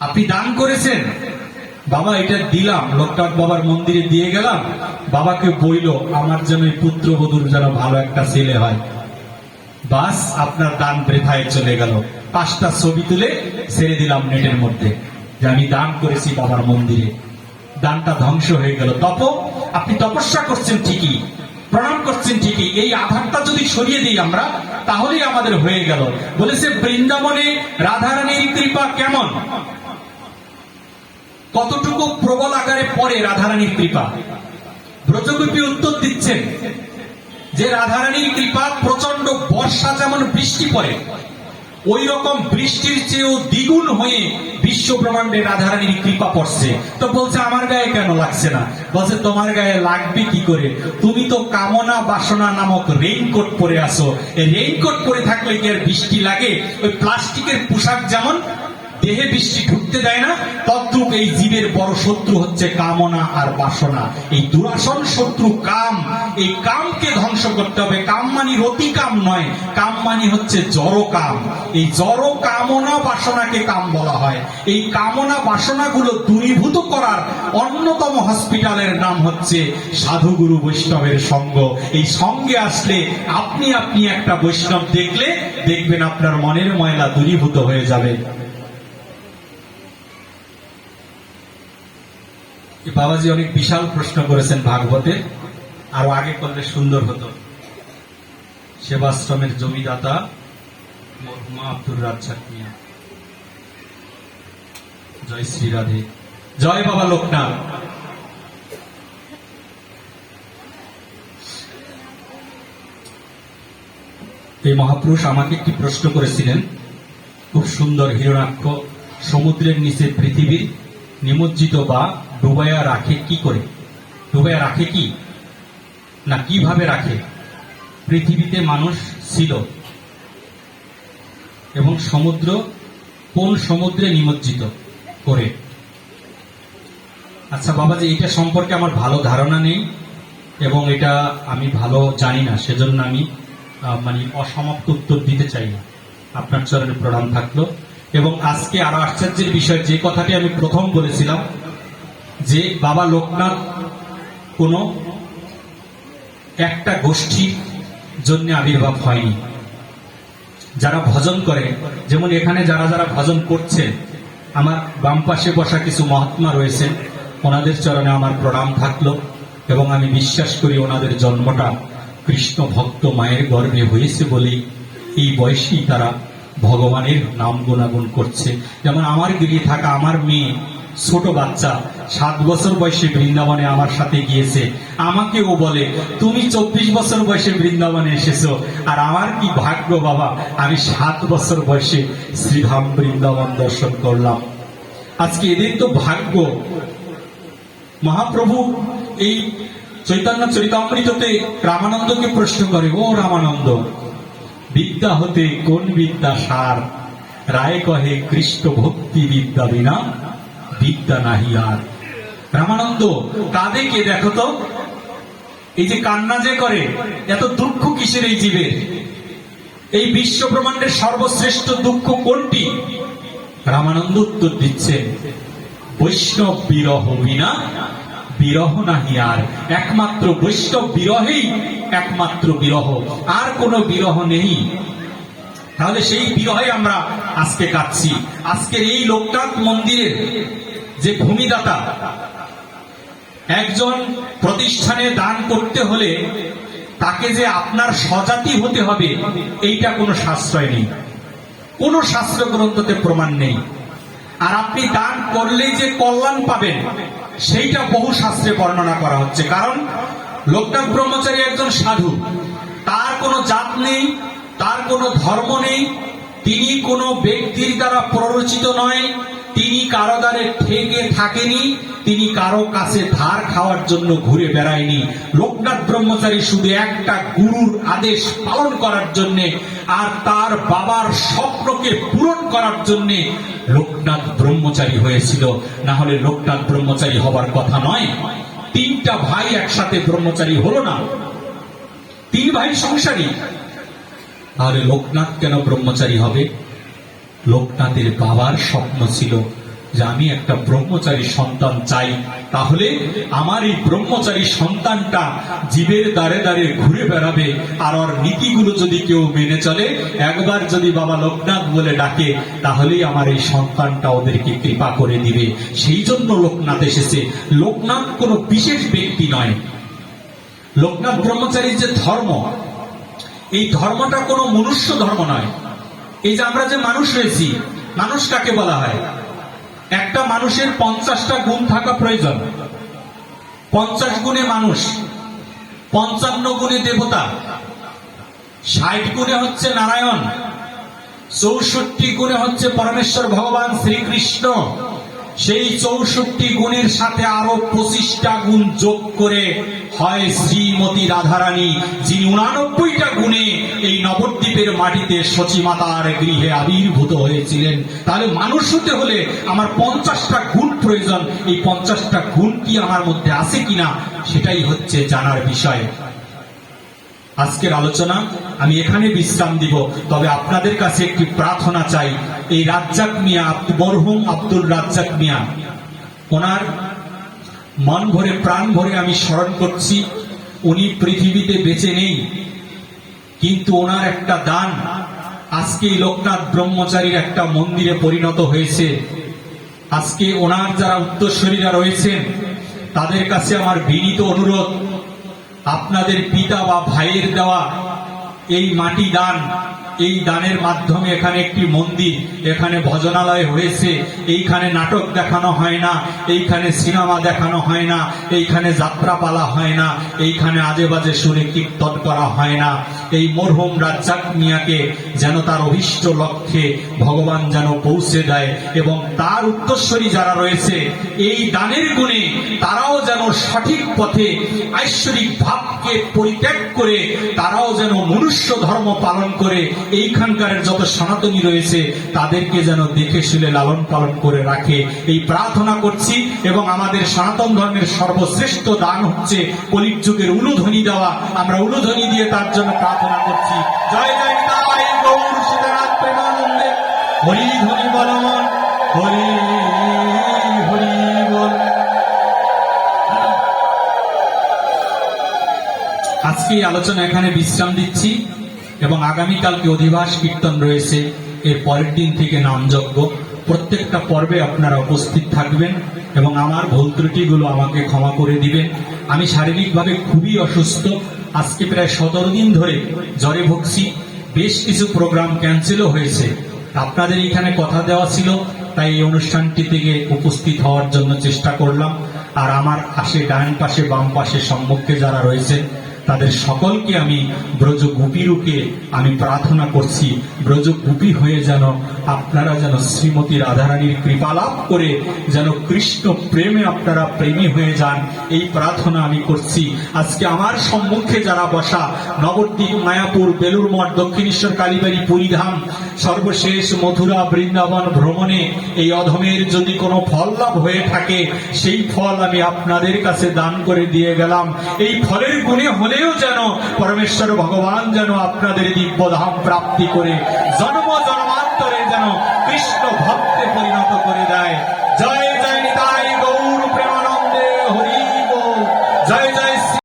আপনি দান করেছেন। বাবা, এটা দিলাম। লোকনাথ বাবার মন্দিরে দিয়ে গেলাম। বাবাকে বইল, আমার যেন এই পুত্রবধূর যেন ভালো একটা ছেলে হয়। বাস, আপনার দান বৃথায় চলে গেল। পাঁচটা ছবি তুলে ছেড়ে দিলাম নেটের মধ্যে। যে আমি দান করেছি বাবার মন্দিরে। দানটা ধ্বংস হয়ে গেল। তপ, আপনি তপস্যা করছেন ঠিকই, প্রণাম করছেন ঠিকই। এই আধারটা যদি সরিয়ে দিই আমরা, তাহলেই আমাদের হয়ে গেল। বলেছে, বৃন্দাবনে রাধারানীর কৃপা কেমন? কতটুকু প্রবল আকারে পড়ে রাধারানীর কৃপা? ব্রজগোপী উত্তর দিচ্ছেন যে রাধারানীর কৃপা প্রচণ্ড বর্ষা যেমন বৃষ্টি পড়ে ওই রকম বৃষ্টির চেয়েও দ্বিগুণ হয়ে বিশ্ব ব্রহ্মাণ্ডে রাধারানীর কৃপা পড়ছে। তো বলছে, আমার গায়ে কেন লাগছে না? বলছে, তোমার গায়ে লাগবে কি করে? তুমি তো কামনা বাসনা নামক রেইনকোট পরে আসো রেইনকোট পরে থাকলে কি আর বৃষ্টি লাগে? ওই প্লাস্টিকের পোশাক যেমন দেহে বৃষ্টি ঢুকতে দেয় না, তদ্রুপ এই জীবের বড় শত্রু হচ্ছে কামনা আর বাসনা। এই দুরাসন শত্রু কাম, এই কামকে ধ্বংস করতে হবে। কাম মানি অতি কাম নয়, কাম মানি হচ্ছে জড় কাম। এই জড় কামনা বাসনাকে কাম বলা হয়। এই কামনা বাসনাগুলো দূরীভূত করার অন্যতম হসপিটালের নাম হচ্ছে সাধুগুরু বৈষ্ণবের সঙ্গ। এই সঙ্গে আসলে আপনি আপনি একটা বৈষ্ণব দেখলে দেখবেন আপনার মনের ময়লা দূরীভূত হয়ে যাবে। বাবাজি অনেক বিশাল প্রশ্ন করেছেন ভাগবতে। আরও আগে করলে সুন্দর হতো। সেবাশ্রমের জমিদাতা মরহুমা আব্দুর রাজ্জাক মিয়া। জয় শ্রী রাধে। জয় বাবা লোকনাথ। এই মহাপুরুষ আমাকে একটি প্রশ্ন করেছিলেন। খুব সুন্দর হিরণাক্ষ, সমুদ্রের নিচে পৃথিবীর নিমজ্জিত বা ডুবাইয়া রাখে কি করে? ডুবাইয়া রাখে কি? না, কীভাবে রাখে? পৃথিবীতে মানুষ ছিল। এবং সমুদ্র কোন সমুদ্রে নিমজ্জিত করে? আচ্ছা বাবা যে এটা সম্পর্কে আমার ভালো ধারণা নেই এবং এটা আমি ভালো জানি না, সেজন্য আমি মানে অসমাপ্ত উত্তর দিতে চাই না। আপনার চরণে প্রণাম থাকল। এবং আজকে আরও আশ্চর্যের বিষয়, যে কথাটি আমি প্রথম বলেছিলাম যে বাবা লোকনাথ কোন একটা গোষ্ঠীর জন্য আবির্ভাব হয়নি। যারা ভজন করে, যেমন এখানে যারা যারা ভজন করছে, আমার বাম পাশে বসা কিছু মহাত্মা রয়েছেন, ওনাদের চরণে আমার প্রণাম থাকল এবং আমি বিশ্বাস করি ওনাদের জন্মটা কৃষ্ণ ভক্ত মায়ের গর্ভে হয়েছে বলেই এই বয়সেই তারা ভগবানের নাম গুণাগুণ করছে। যেমন আমার গিরিয়ে থাকা আমার মেয়ে, ছোট বাচ্চা সাত বছর বয়সে বৃন্দাবনে আমার সাথে গিয়েছে। আমাকেও বলে, তুমি চব্বিশ বছর বয়সে বৃন্দাবনে এসেছ, আর আমার কি ভাগ্য বাবা? আমি সাত বছর বয়সে শ্রীধাম বৃন্দাবন দর্শন করলাম। আজকে এদের তো ভাগ্য। মহাপ্রভু এই চৈতন্য চরিতামৃততে রামানন্দকে প্রশ্ন করে, ও রামানন্দ, বিদ্যা হতে কোন বিদ্যা সার? রায় কহে, কৃষ্ণ ভক্তি বিদ্যা বিনা, বিদ্যা নাহি আর। রামানন্দ কাঁদে কে দেখো তো, এই যে কান্না যে করে, এত দুঃখ কিসের এই জীবের এই বিশ্ব ব্রহ্মাণ্ডের সর্বশ্রেষ্ঠ দুঃখ কোনটি? রামানন্দ উত্তর দিচ্ছেন বৈষ্ণব বিরহ বিনা বিরহ নাহি আর। একমাত্র বৈষ্ণব বিরহেই একমাত্র বিরহ, আর কোনো বিরহ নেই। তাহলে সেই বিরহে আমরা আজকে কাটছি আজকের এই লোকনাথ মন্দিরের যে ভূমিদাতা একজন প্রতিষ্ঠানে দান করতে হলে তাকে যে আপনার স্বজাতি হতে হবে, এইটা কোনো সাশ্রয় নেই। কোনো শাস্ত্র গ্রন্থতে প্রমাণ নেই। আর আপনি দান করলেই যে কল্যাণ পাবেন, সেইটা বহু শাস্ত্রে বর্ণনা করা হচ্ছে। কারণ লোকনাথ ব্রহ্মচারী একজন সাধু। তার কোনো জাত নেই, তার কোনো ধর্ম নেই, তিনি কোনো ব্যক্তির দ্বারা প্ররোচিত নয় তিনি কারও দ্বারে ঠেকে থাকেনি, তিনি কারও কাছে ধার খাওয়ার জন্য ঘুরে বেড়ায়নি। লোকনাথ ব্রহ্মচারী শুধু একটা গুরুর আদেশ পালন করার জন্য আর তার বাবার স্বপ্নকে পূরণ করার জন্য লোকনাথ ব্রহ্মচারী হয়েছিল। না হলে লোকনাথ ব্রহ্মচারী হবার কথা নয়। তিনটা ভাই একসাথে ব্রহ্মচারী হলো না। তিন ভাই সংসারী। তাহলে লোকনাথ কেন ব্রহ্মচারী হবে? লোকনাথের বাবার স্বপ্ন ছিল যে আমি একটা ব্রহ্মচারী সন্তান চাই। তাহলে আমার এই ব্রহ্মচারী সন্তানটা জীবের দ্বারে দ্বারে ঘুরে বেড়াবে আর ওর নীতিগুলো যদি কেউ মেনে চলে, একবার যদি বাবা লোকনাথ বলে ডাকে, তাহলেই আমার এই সন্তানটা ওদেরকে কৃপা করে দিবে। সেই জন্য লোকনাথ এসেছে। লোকনাথ কোনো বিশেষ ব্যক্তি নয়। লোকনাথ ব্রহ্মচারীর যে ধর্ম, এই ধর্মটা কোনো মনুষ্য ধর্ম নয়। এই যে আমরা যে মানুষ রয়েছি মানুষ কাকে বলা হয়। একটা মানুষের পঞ্চাশটা গুণ থাকা প্রয়োজন। পঞ্চাশ গুণে মানুষ, পঞ্চান্ন গুণে দেবতা, ষাট গুণে হচ্ছে নারায়ণ, চৌষট্টি গুণে হচ্ছে পরমেশ্বর ভগবান শ্রীকৃষ্ণ। সেই চৌষট্টি গুণের সাথে আরও পঁচিশটা গুণ যোগ করে হয় শ্রীমতী রাধারানী, যিনি উনানব্বইটা গুণে এই নবদ্বীপের মাটিতে সচিমাতার গৃহে আবির্ভূত হয়েছিলেন। তাহলে মানুষ হতে হলে আমার পঞ্চাশটা গুণ প্রয়োজন। এই পঞ্চাশটা গুণ কি আমার মধ্যে আছে কিনা, সেটাই হচ্ছে জানার বিষয়। আজকের আলোচনা, আমি এখানে বিশ্রাম দিব, তবে আপনাদের কাছে একটি প্রার্থনা চাই। এই রাজ্জাক মিয়া বরহুম আব্দুল রাজ্জাক মিয়া, ওনার মন ভরে, প্রাণ ভরে আমি স্মরণ করছি, উনি পৃথিবীতে বেঁচে নেই, কিন্তু ওনার একটা দান, আজকে লোকনাথ ব্রহ্মচারীর একটা মন্দিরে পরিণত হয়েছে। আজকে ওনার যারা উত্তরসূরীরা রয়েছেন, তাদের কাছে আমার বিনীত অনুরোধ আপনাদের পিতা বা ভাইয়ের দেওয়া এই মাটি দান এই দানের মাধ্যমে এখানে একটি মন্দির, এখানে ভজনালয় হয়েছে, এইখানে নাটক দেখানো হয় না, এইখানে সিনেমা দেখানো হয় না, এইখানে যাত্রাপালা হয় না, এইখানে আজে বাজে সুরে কীর্তন করা হয় না। এই মরহুম রাজ্জাক মিয়াকে যেন তার অভিষ্ট লক্ষ্যে ভগবান যেন পৌঁছে দেয় এবং তার উত্তরস্বরী যারা রয়েছে, এই দানের গুণে তারাও যেন সঠিক পথে ঐশ্বরিক ভাবকে পরিত্যাগ করে, তারাও যেন মনুষ্য ধর্ম পালন করে এইখানকার যত সনাতনী রয়েছে, তাদেরকে যেন দেখে শুনে লালন পালন করে রাখে। এই প্রার্থনা করছি এবং আমাদের সনাতন ধর্মের সর্বশ্রেষ্ঠ দান হচ্ছে কলির যুগের উলুধ্বনি দেওয়া। আমরা উলুধ্বনি দিয়ে তার জন্য প্রার্থনা করছি। জয় জয় আজকে আলোচনা এখানে বিশ্রাম দিচ্ছি। এবং আগামীকালকে অধিবাস কীর্তন রয়েছে। এর পরের দিন থেকে নামযজ্ঞ প্রত্যেকটা পর্বে আপনারা উপস্থিত থাকবেন এবং আমার ভুল ত্রুটিগুলো আমাকে ক্ষমা করে দিবেন। আমি শারীরিকভাবে খুবই অসুস্থ। আজকে প্রায় সতেরো দিন ধরে জ্বরে ভুগছি। বেশ কিছু প্রোগ্রাম ক্যান্সেলও হয়েছে। আপনাদের এখানে কথা দেওয়া ছিল, তাই এই অনুষ্ঠানটি থেকে উপস্থিত হওয়ার জন্য চেষ্টা করলাম। আর আমার পাশে ডান পাশে, বাম পাশে সম্মুখে যারা রয়েছেন তাদের সকলকে আমি ব্রজ গোপীরূপে আমি প্রার্থনা করছি। ব্রজ গোপী হয়ে যেন আপনারা যেন শ্রীমতী রাধারানীর কৃপা লাভ করে যেন কৃষ্ণ প্রেমে আপনারা প্রেমী হয়ে যান, এই প্রার্থনা আমি করছি। আজকে আমার সম্মুখে যারা বসা, নবদ্বীপ, মায়াপুর বেলুর মঠ, দক্ষিণেশ্বর, কালীবাড়ি, পুরীধাম, সর্বশেষ মথুরা, বৃন্দাবন ভ্রমণে এই অধমের যদি কোনো ফল লাভ হয়ে থাকে, সেই ফল আমি আপনাদের কাছে দান করে দিয়ে গেলাম। এই ফলের গুণে হলেও যেন পরমেশ্বর ভগবান যেন আপনাদের দিব্যধাম প্রাপ্তি করে জন্ম জন্মান্তরে যেন কৃষ্ণ ভক্তে পরিণত করে দেয়। জয়